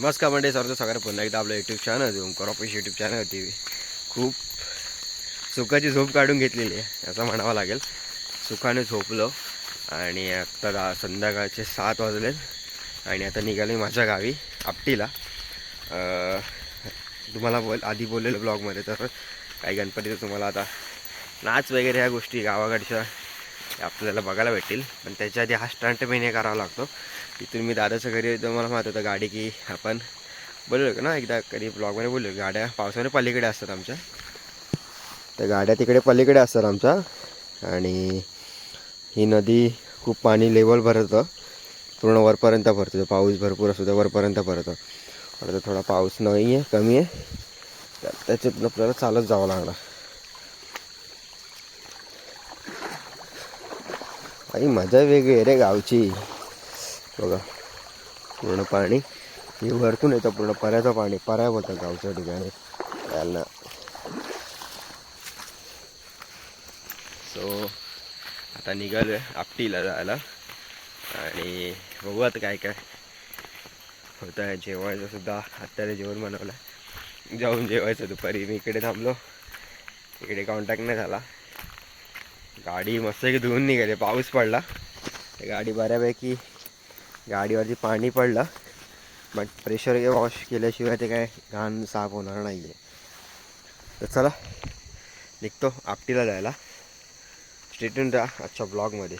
नमस्कार मंडळी सरचं सगळ्या पुन्हा एकदा आपलं YouTube channel Omkar office YouTube होती. खूप सुखाची झोप काढून घेतलेली आहे असं म्हणावं लागेल. सुखाने झोपलो आणि आता संध्याकाळचे सात वाजलेत आणि आता निघाले माझ्या गावी आपटीला. तुम्हाला बोल आधी बोललेलं ब्लॉगमध्ये तर काही गणपतीचं तुम्हाला आता नाच वगैरे ह्या गोष्टी गावाकडच्या आपल्याला बघायला भेटतील. पण त्याच्या आधी हा स्टंट मेने करावा लागतो. तिथून मी दादाच्या घरी येतो मला माहीत होतं गाडी की आपण बोललो का ना? एकदा कधी ब्लॉगमध्ये बोललो गाड्या पावसाने पलीकडे असतात आमच्या. त्या गाड्या तिकडे पलीकडे असतात आमच्या. आणि ही नदी खूप पाणी लेवल भरतं. पूर्ण वरपर्यंत भरतो. पाऊस भरपूर असतो तर वरपर्यंत भरतं. आता थोडा पाऊस नाही आहे कमी आहे. तर त्याच्यातून आपल्याला चालत जावं लागणार. आणि मजा वेगळी आहे रे गावची. बघा पूर्ण पाणी. हे वरतून येतं पूर्ण पर्याचं पाणी. पऱ्या बोलतात गावच्या ठिकाणी. त्यांना सो आता निघालो आहे आपटीला जायला. आणि बघू आता काय काय होतं आहे. जेवायचं सुद्धा आत्ताला जेवण बनवलं आहे जाऊन जेवायचं दुपारी. मी इकडे थांबलो. इकडे कॉन्टॅक्ट नाही झाला. गाडी मस्त की धुवून निघाली. पाऊस पडला. गाडी बऱ्यापैकी गाडीवरती पाणी पडलं. बट प्रेशर वॉश केल्याशिवाय ते काय घाण साफ होणार नाही आहे तर चला निघतो आपटीला जायला. स्टेटून राहा आजच्या ब्लॉगमध्ये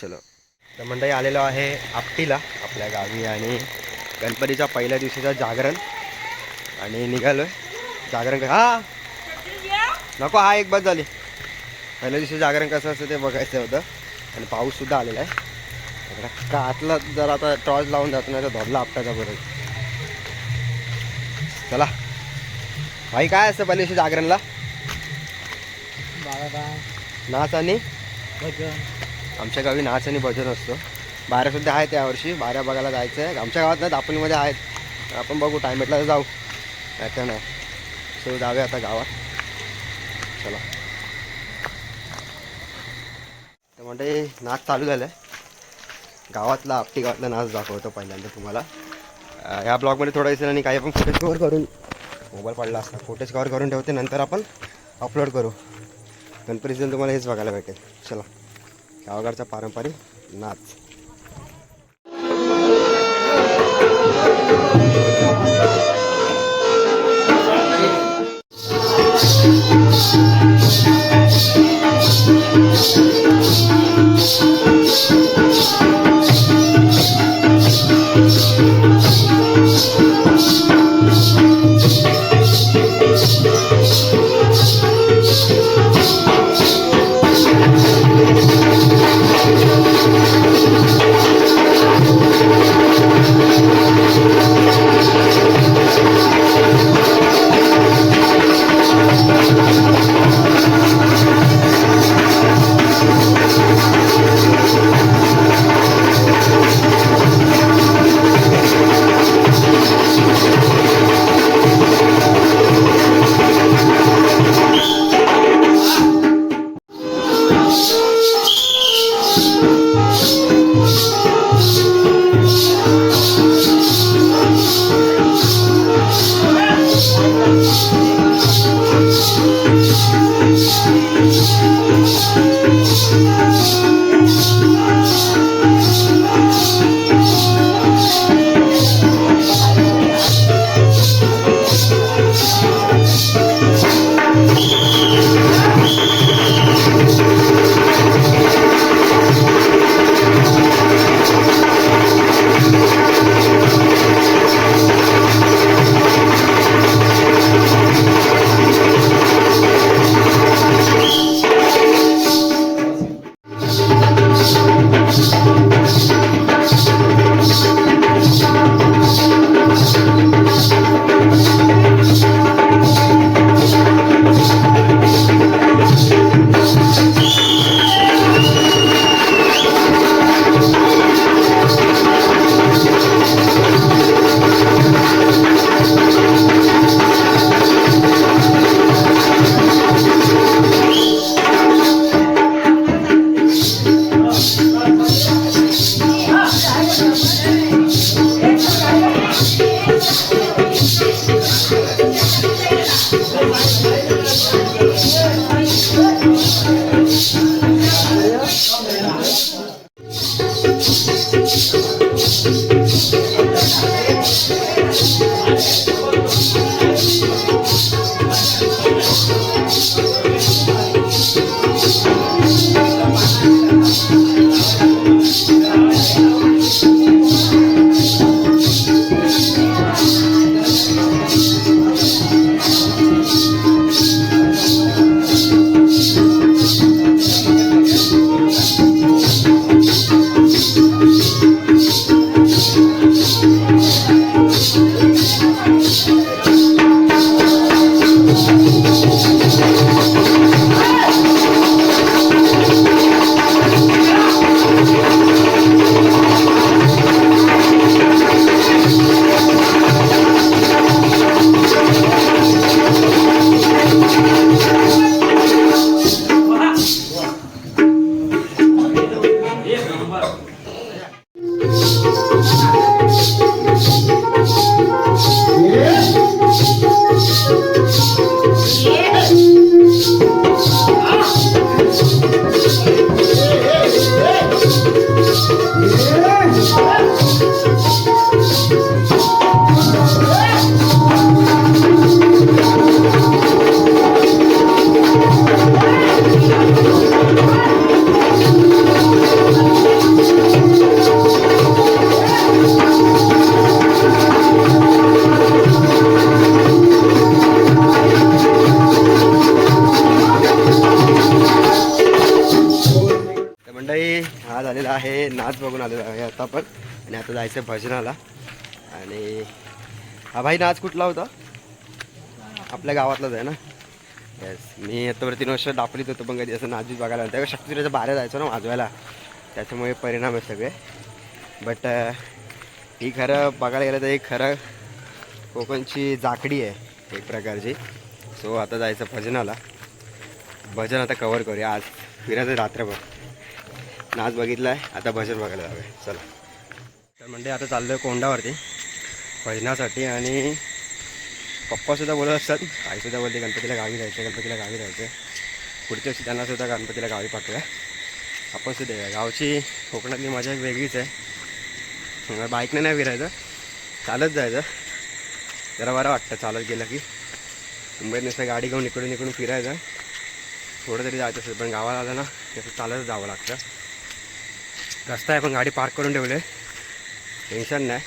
चलो. तर मंडळी आलेलो आहे आपटीला आपल्या गावी आणि गणपतीच्या पहिल्या दिवशीचं जागरण. आणि निघालो आहे जागरण हा! नको हा एक बस झाली. पहिल्या दिवशी जागरण कसं असतं ते बघायचं होतं. आणि पाऊससुद्धा आलेला आहे. इकडं का आतला जर आता टॉर्च लावून जातो नाही तर धरला आपटाचा बरं चला. भाई काय असतं पहिल्या दिवशी जागरणला? नाच आणि? आमच्या गावी नाच आणि भजन असतो. बाऱ्यासुद्धा आहेत यावर्षी बाऱ्या बघायला जायचं आहे. आमच्या गावात नाही दापोलीमध्ये आहेत. आपण बघू टाईम भेटला तर जाऊ. नाही नाही. सो जाऊया आता गावात. चला. म्हणजे नाच चालू झालं आहे गावातला आपटी गावातला नाच दाखवतो पहिल्यांदा तुम्हाला. ह्या ब्लॉगमध्ये थोडा दिसेल आणि काही आपण फोटेज कवर करून मोबाईल पडला असता. फोटेज कवर करून ठेवते नंतर आपण अपलोड करू. गणपतीचं तुम्हाला हेच बघायला भेटेल. चला. गावगडचा पारंपरिक नाच. जायचं आहे भजनाला. आणि हा भाई नाच कुठला होता? आपल्या गावातलाच आहे ना? येस मी आतावर तीन वर्ष दापलीत होतो पण कधी असं नाचबीज बघायला नव्हतं. तेव्हा शक्तीच्या बाहेर जायचो ना वाजवायला. त्याच्यामुळे परिणाम आहे सगळे. बट ही खरं बघायला गेलं तर एक खरं कोकणची जाकडी आहे एक प्रकारची. सो आता जायचं भजनाला. भजन आता कवर करूया. आज फिरायचं रात्रभर. नाच बघितला आहे आता भजन बघायला जाऊया. चला. म्हणजे आता चाललो आहे कोंडावरती. भजनासाठी आणि पप्पासुद्धा बोलत असतात. आईसुद्धा बोलते गणपतीला गावी जायचं गणपतीला गावी जायचं पुढच्या वर्षी त्यांनासुद्धा गणपतीला गावी पाठवूया. आपण सुद्धा गावची कोकणातली मजा एक वेगळीच आहे. बाईकने नाही फिरायचं. चालत जायचं. जरा बरं वाटतं चालत गेलं की. मुंबईत नुसतं गाडी घेऊन इकडून इकडून फिरायचं. थोडं तरी जायचं असेल पण गावाला आलं ना तसं चालत चालतच जावं लागतं. रस्ता आहे पण गाडी पार्क करून ठेवले टेन्शन नाही.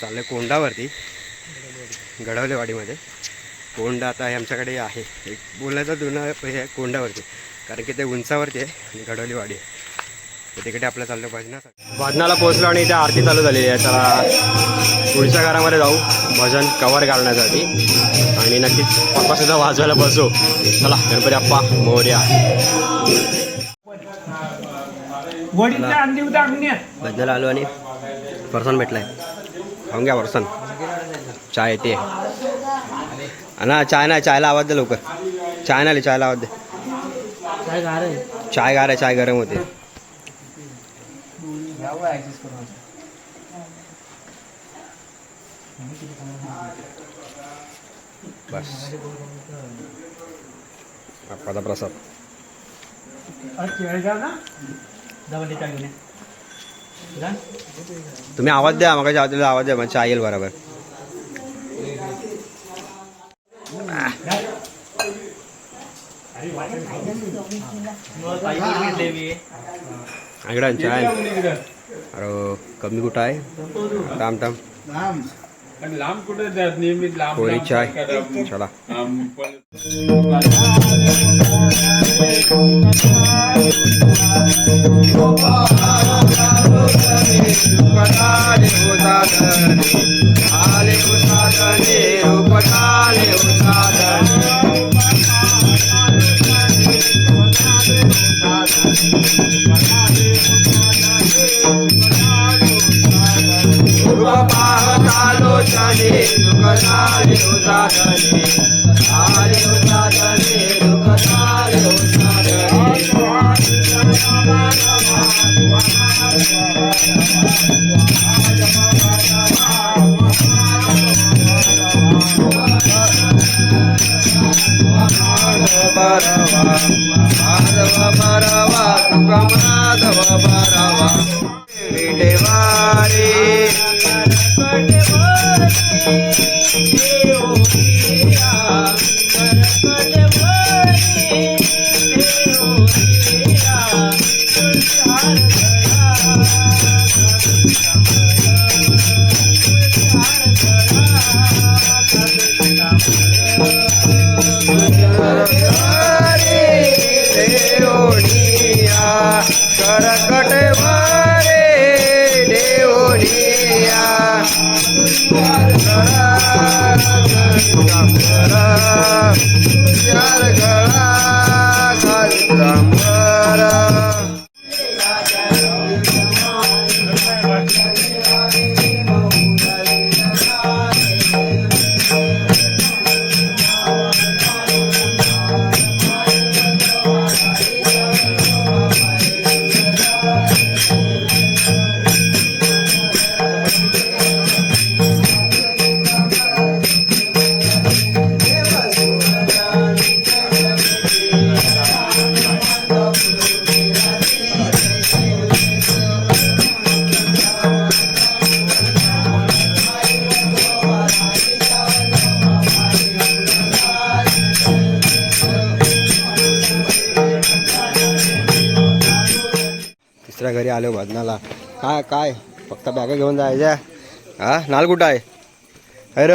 चाललं आहे कोंडावरती. गडवलेवाडीमध्ये कोंड आता आमच्याकडे आहे. एक बोलण्याचा जुना हे आहे कोंडावरती. कारण की ते उंचावरती आहे आणि गडवलेवाडी आहे. तर तिकडे आपलं चाललं भजनासाठी. भजनाला पोहोचलो आणि इथे आरती चालू झालेली आहे. तर पुढच्या घरामध्ये जाऊ. भजन कवर घालण्यासाठी. आणि नक्कीच पप्पासुद्धा वाजवायला बसू. चला गणपती आप्पा मोर्या. वडीचा भजनाला आलो आणि फरसान भेटलाय. खाऊन घ्या फरसान. चाय येते. ना चाय नाही चायला आवाज दे लवकर. चाय नाही आली, चायला आवाज दे. चाय गार आहे. चाय गरम होते. बस. अप्पाचा प्रसाद. तुम्ही आवाज द्या मग आवाज द्या मग आईल येईल बरोबर. इकडं अरे कमी कुठं आहे? थांब थांब. लांब कुठे जात? लांब कोरी लांब चाय माधव चला माधव पण- करकट माधव देवनिया चार गळा तिसऱ्या घरी आलो भजनाला काय काय? फक्त बॅगा घेऊन जायच्या. हा? नाल कुठं आहे? अरे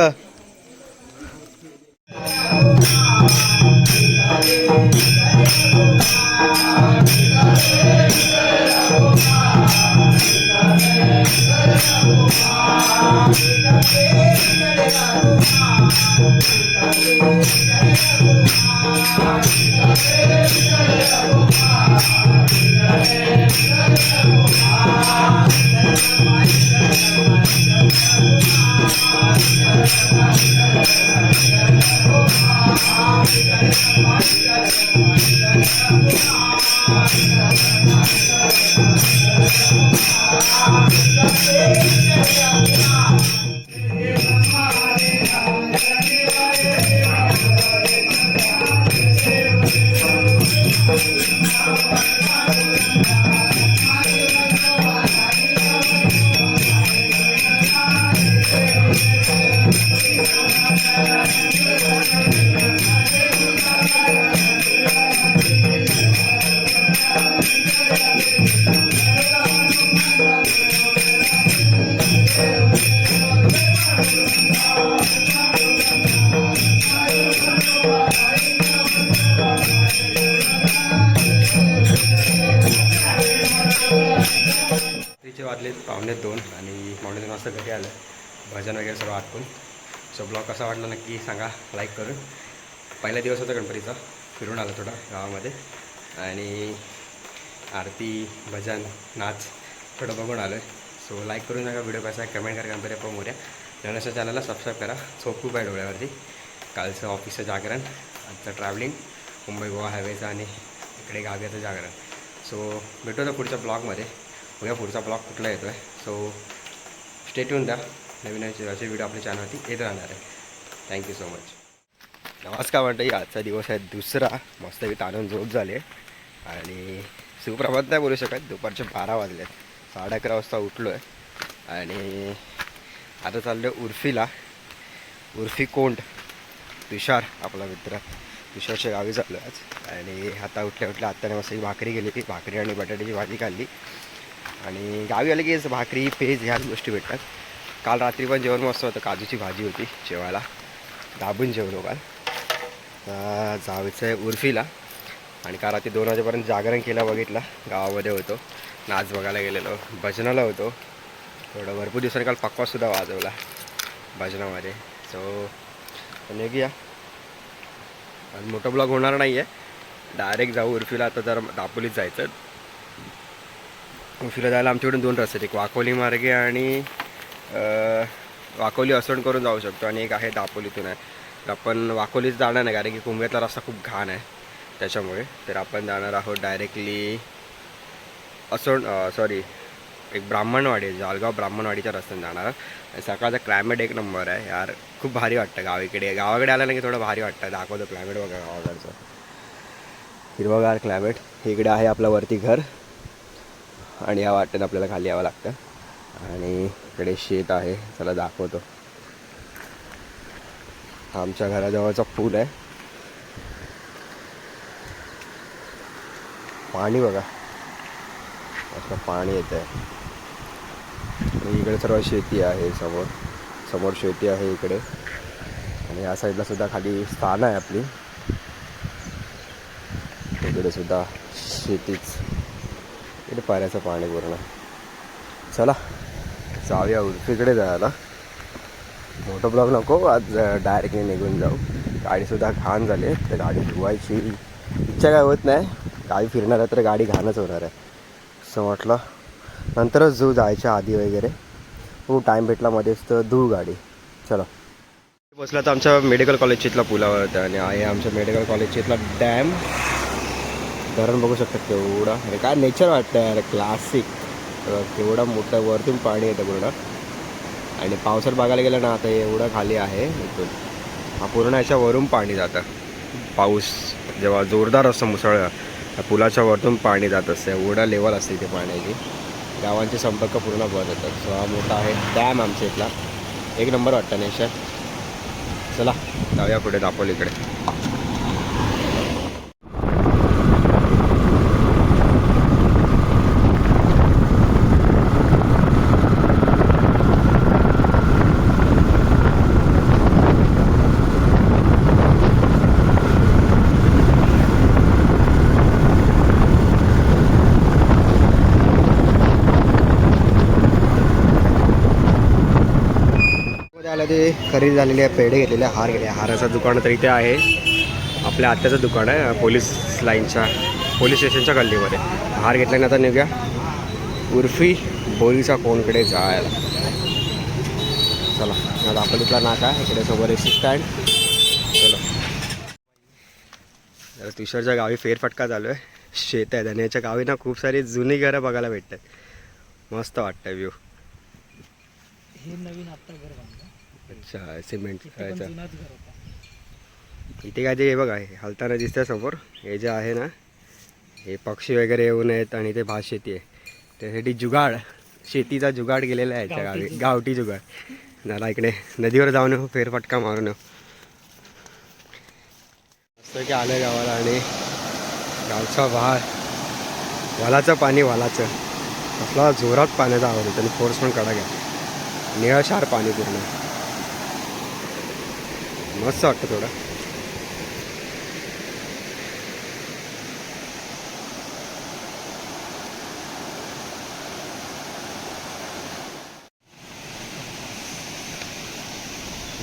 मस्त घरी आलं. भजन वगैरे सर्व आटपून. सो ब्लॉग कसा वाटला नक्की सांगा. लाईक करून. पहिला दिवस होता गणपतीचा. फिरून आलं थोडा गावामध्ये. आणि आरती भजन नाच थोडं बघून आलो आहे सो लाईक करून सांगा व्हिडिओ कसा आहे कमेंट करा. गणपती आपण मोर्या. नवीन चॅनलला सबस्क्राईब करा. सोप खूप आहे डोळ्यावरती. कालचं ऑफिसचं जागरण. आजचं ट्रॅव्हलिंग मुंबई गोवा हायवेचं आणि इकडे गाव्याचं जागरण. सो भेटू आता पुढच्या ब्लॉगमध्ये उद्या पुढचा ब्लॉग कुठला येतो आहे सो स्टेट्यून द्या नवीन असे असे व्हिडिओ आपल्या चॅनलवरती येत राहणार आहे. थँक्यू सो मच नमस्कार मंडळी. आजचा दिवस आहे दुसरा. मस्त मस्तपैकी ताणून झोप झाले आणि सुप्रभात नाही बोलू शकत. दुपारचे बारा वाजले आहेत साडे अकरा वाजता उठलो आहे आणि आता चाललो आहे उर्फीला. उर्फी कोंड. तुषार आपला मित्र. तुषारच्या गावी चाललो आहे आज. आणि आता उठल्या उठल्या आत्ताने मस्त भाकरी गेली ती भाकरी आणि बटाट्याची भाजी खाल्ली. आणि गावी आले की भाकरी पेज ह्याच गोष्टी भेटतात. काल रात्री पण जेवण मस्त होतं. काजूची भाजी होती जेवायला. दाबून जेवलो काल. जावेचं जायचं आहे उर्फीला. आणि काल रात्री दोन वाजेपर्यंत जागरण केलं बघितलं. गावामध्ये होतो. नाच बघायला गेलेलो. भजनाला होतो. थोडं भरपूर दिवसांनी काल पक्वासुद्धा वाजवला. भजनामध्ये. सो निघूया. आणि मोठं ब्लॉग होणार नाही आहे डायरेक्ट जाऊ उर्फीला. आता जर दापोलीत जायचं. उर्फीला जायला आमच्याकडून दोन रस्ते आहेत. एक वाकोली मार्गे आणि वाकोली असण करून जाऊ शकतो आणि एक आहे दापोलीतून आहे. तर आपण वाकोलीच जाणार नाही कारण की कुंभ्यातला रस्ता खूप घाण आहे त्याच्यामुळे. तर आपण जाणार आहोत डायरेक्टली असण सॉरी एक ब्राह्मणवाडी जालगाव ब्राह्मणवाडीच्या रस्त्याने जाणार आणि सकाळचा क्लायमेट एक नंबर आहे यार. खूप भारी वाटतं गावीकडे गावाकडे आलं ना की थोडं भारी वाटतं. दाखवतो क्लायमेट बघा गावाकडचं. हिरवगार क्लायमेट इकडे आहे आपलं वरती घर. आणि या वाटेनं आपल्याला खाली यावं लागतं. आणि इकडे शेत आहे. चला दाखवतो. आमच्या घराजवळचा पूल आहे. पाणी बघा. असं पाणी येत आहे आणि इकडे सर्व शेती आहे समोर. समोर शेती आहे इकडे. आणि या साईडला सुद्धा खाली स्थान आहे आपली. इकडे सुद्धा शेतीच. इकडे पाण्याचं पाणी पूर्ण चला जाऊया उर्फीकडे जायला मोठं ब्लॉग नको आज डायरेक्टली निघून जाऊ गाडीसुद्धा घाण झाली आहे तर गाडी धुवायची इच्छा काय होत नाही गाडी फिरणार आहे तर गाडी घाणच होणार आहे असं म्हटलं नंतरच जू जायच्या आधी वगैरे हो टाईम भेटला मध्येच तर धू गाडी चला बसला तर आमच्या मेडिकल कॉलेज इथला पुलावर होता आणि आहे आमच्या मेडिकल कॉलेज इथला डॅम धरण बघू शकता केवढा अरे काय नेचर वाटतं यार क्लासिक केवढा मोठं वरतून पाणी येतं पूर्ण. आणि पावसात बघायला गेलं ना आता एवढं खाली आहे इथून. हा पूर्ण याच्या वरून पाणी जातं. पाऊस जेव्हा जोरदार असतं मुसळ पुलाच्या वरतून पाणी जात असतं. एवढा लेवल असते इथे पाण्याची. गावांचे संपर्क पूर्ण बंद होतात. सो हा मोठा आहे डॅम आमच्या इथला. एक नंबर वाटतं नेचर. चला जाऊया पुढे दापोलीकडे खरेदी झालेले आहे पेढे घेतलेले हार घेतले हाराचं दुकान तर इथे आहे. आपल्या आत्याचं दुकान आहे पोलीस लाईनच्या पोलीस स्टेशनच्या गल्लीमध्ये. हार घेतल्याने आता निघ्या. उर्फी बोरीचा कोणकडे जायला. चला आता आपण नाका इकडे समोर एसी स्टँड चला. तुषारच्या गावी फेरफटका चालू आहे. शेत आहे आणि याच्या गावी ना खूप सारी जुनी घरं बघायला भेटतात. मस्त वाटतं व्ह्यू हे नवीन आत्ता घर अच्छा सिमेंट करायचं इथे काय ते बघा हे हलताना दिसतंय समोर. हे जे आहे ना हे पक्षी वगैरे येऊन आहेत आणि ते भात शेती आहे. त्यासाठी जुगाड शेतीचा जुगाड केलेला आहे त्या गावी. गावठी जुगाड. झाला इकडे नदीवर जाऊन येऊ फेरफटका मारून येऊ. मस्त की आलं गावाला आणि गावचा वाळ वालाचं पाणी वालाचं. कसला जोरात पाण्याचा आवाज होता आणि फोर्स पण कडा घ्या. निळशार पाणी पूर्ण. मस्त वाटतं थोडं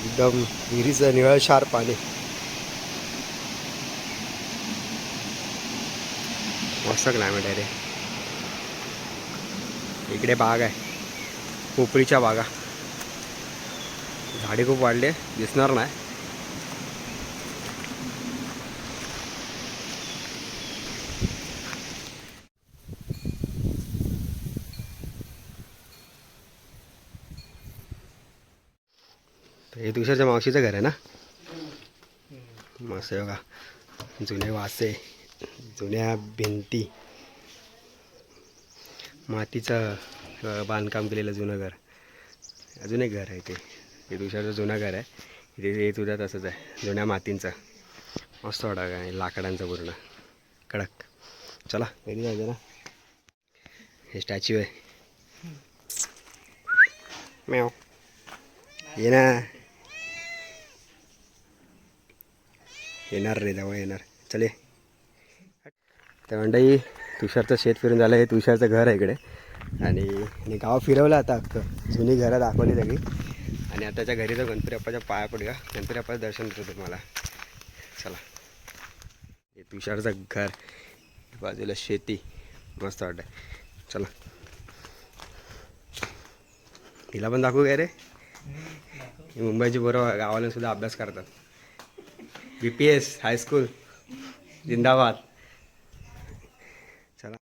एकदम विहिरीचं निळशार पाणी. मस्त क्लायमेट आहे रे. इकडे बाग आहे. पोपरीच्या बागा. झाडे खूप वाढले दिसणार नाही. हे तुषारच्या मावशीचं घर आहे ना? मस्त आहे बघा. जुने वासे जुन्या भिंती. मातीचं बांधकाम केलेलं जुनं घर. अजून एक घर आहे ते. हे तुषारचं जुनं घर आहे. इथे हे तुझं तसंच आहे. जुन्या मातींचं. मस्त वाटा काय लाकडांचं पूर्ण. कडक. चला घरी जायचं ना हे स्टॅच्यू आहे. म्याव. ये ना. येणार रे जवळ येणार. चले तर मंडई तुषारचं शेत फिरून झालं. हे तुषारचं घर आहे इकडे. आणि मी गाव फिरवलं आता अख्खं. जुनी घरं दाखवली सगळी. आणि आता त्याच्या घरी तर गणपती बाप्पाच्या पाया पडूया. गणपती बाप्पाचं दर्शन देतो तुम्हाला. चला. हे तुषारचं घर. बाजूला शेती. मस्त वाटतं चला. तिला पण दाखवू काय रे? मुंबईची बरोबर गावाला सुद्धा अभ्यास करतात. बी पी एस हायस्कूल जिंदाबाद चला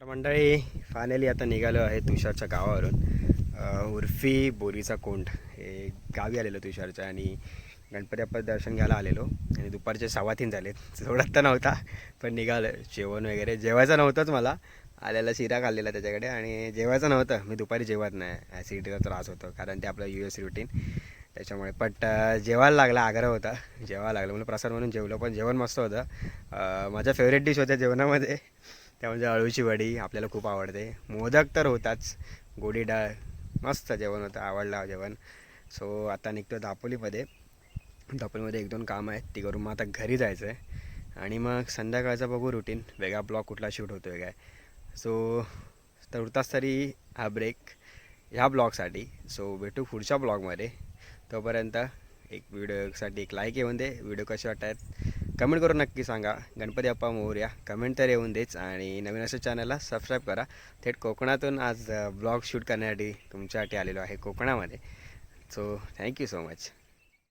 तर मंडळी फायनली आता निघालो आहे तुषारच्या गावावरून. उर्फी बोरीचा कोंड. हे गावी आलेलं तुषारच्या आणि गणपती बाप्पा दर्शन घ्यायला आलेलो. आणि दुपारचे सव्वा तीन झालेत. सोडत तर नव्हता पण निघालं. जेवण वगैरे जेवायचं नव्हतंच मला. आलेला शिरा खाल्लेला त्याच्याकडे आणि जेवायचं नव्हतं. मी दुपारी जेवत नाही. ॲसिडिटीचा त्रास होतो कारण ते आपलं यू एस रुटीन त्याच्यामुळे बट जेवायला लागला आग्रह होता. जेवायला लागलं. म्हणून प्रसाद म्हणून जेवलो पण जेवण मस्त होतं. माझ्या फेवरेट डिश होत्या जेवणामध्ये. त्या म्हणजे अळूची वडी आपल्याला खूप आवडते. मोदक तर होताच. गोडी डाळ मस्त जेवण होतं. आवडलं जेवण. सो आता निघतो दापोलीमध्ये. टॉपलमध्ये एक दोन कामं आहेत ती करून मग आता घरी जायचं आहे आणि मग संध्याकाळचा बघू रुटीन वेगळा ब्लॉग कुठला शूट होतो आहे काय सो तुर्तास तरी हा ब्रेक ह्या ब्लॉगसाठी. सो भेटू पुढच्या ब्लॉगमध्ये. तोपर्यंत एक व्हिडिओसाठी एक लाईक येऊन दे. व्हिडिओ कसे वाटतात कमेंट करून नक्की सांगा. गणपती अप्पा मोरया कमेंट तर येऊन देच. आणि नवीन असं चॅनलला सबस्क्राईब करा. थेट कोकणातून आज ब्लॉग शूट करण्यासाठी तुमच्यासाठी आलेलो आहे कोकणामध्ये. So thank you so much